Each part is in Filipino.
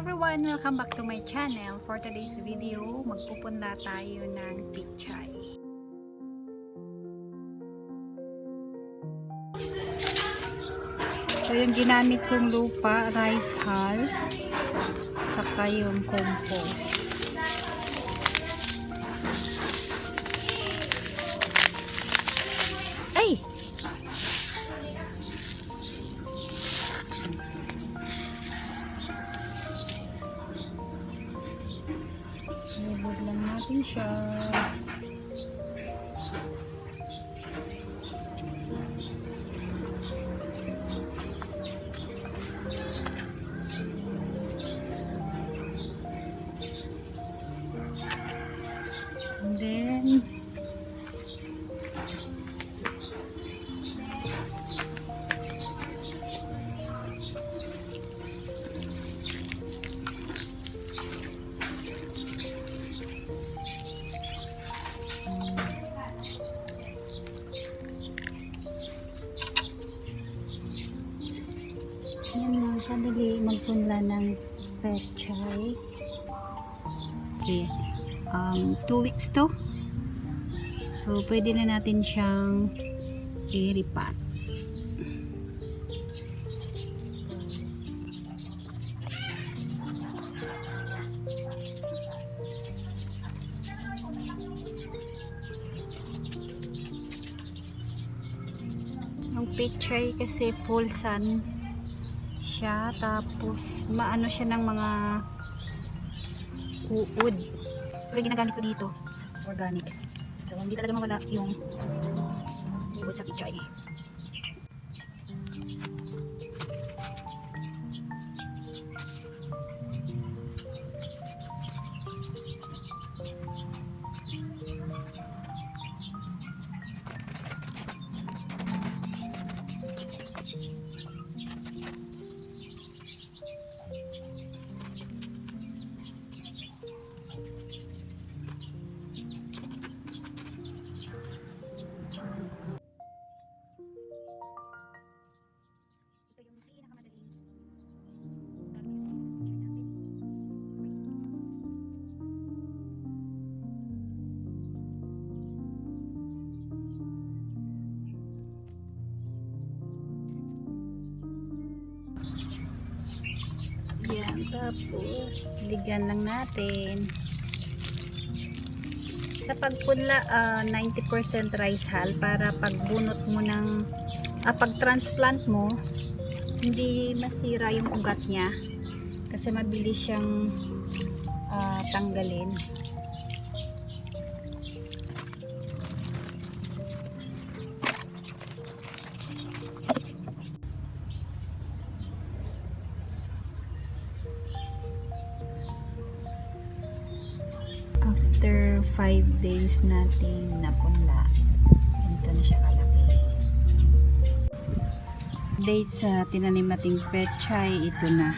everyone! Welcome back to my channel. For today's video, magpupunla tayo ng pichay. So yung ginamit kong lupa, rice hull, saka yung compost. Natin siya. And then, Lang, kadali magpunla ng pechay. Okay. Um, two weeks to. So, pwede na natin siyang i-repat. Yung pechay kasi full sun siya tapos maano siya ng mga uod pero ginagamit ko dito organic. So hindi talaga mawala yung uod sa pichay ito tapos ligyan lang natin. Sa pagpunla, ah, 90% rice hull para pagbunot mo ng, ah, pag-transplant mo, hindi masira yung ugat niya. Kasi mabilis siyang ah, tanggalin. 5 days nating napunla ganito na siya kalaki. Date sa tinanim nating pechay ito na.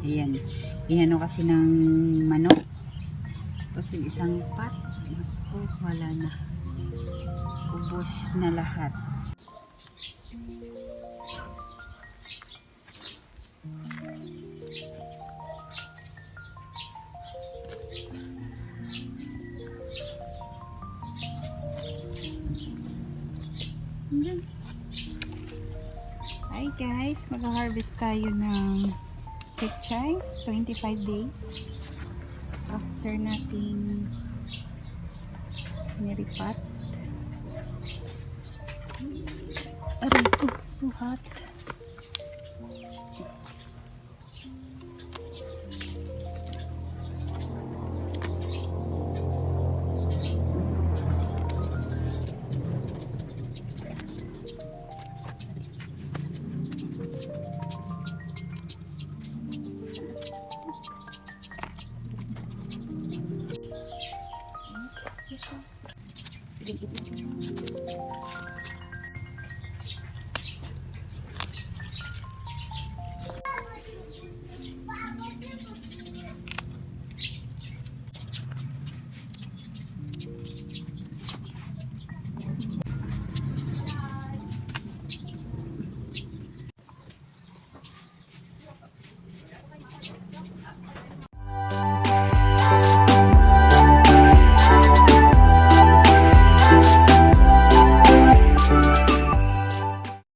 Ayan. Inano kasi ng manok. Tapos yung isang pat naku, wala na. Ubos na lahat. Ayan. Hi guys, mag-harvest tayo ng pechay, 25 days. After nating niripat. Aray ko, so hot. Thank you.